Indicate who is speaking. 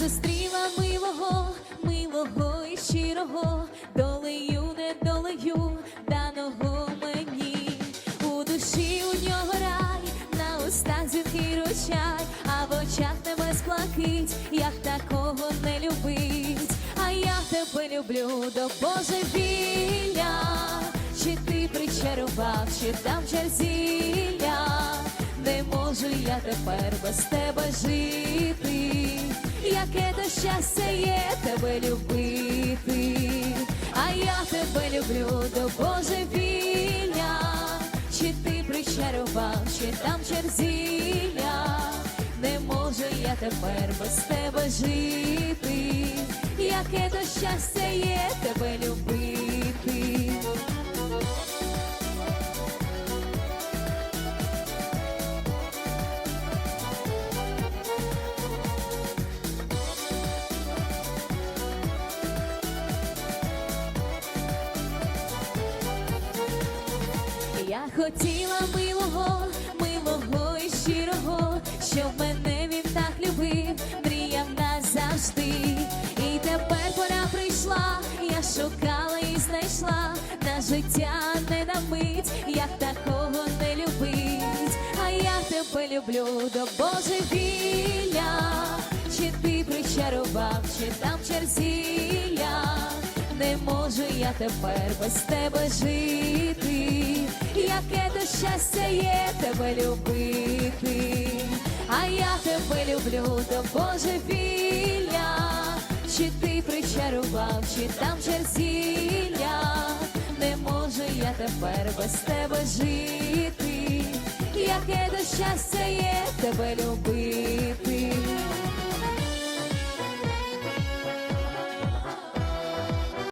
Speaker 1: зустріла милого, милого і щирого, долею, не долею, даного мені. У душі у нього рай, на устах дзвінкий ручай, а в очах небес блакить, як такого не любить. А я тебе люблю до божевілля, чи ти причарував, чи там черзілля. Не можу я тепер без тебе жити, яке то щастя є тебе любити, а я тебе люблю до божевілля, чи ти причарував, чи там черзілля, не можу я тепер без тебе жити, яке то щастя є тебе любити. Хотіла милого, милого і щирого, щоб мене він так любив, мріяв назавжди. І тепер пора прийшла, я шукала і знайшла на життя не на мить, як такого не любить. А я тебе люблю до божевілля, чи ти причарував, чи там черзілля. Не можу я тепер без тебе жити, щастя є тебе любити, а я тебе люблю до божевілля, чи ти причарував, чи там черзілля, не можу я тепер без тебе жити, яке то щастя є тебе любити.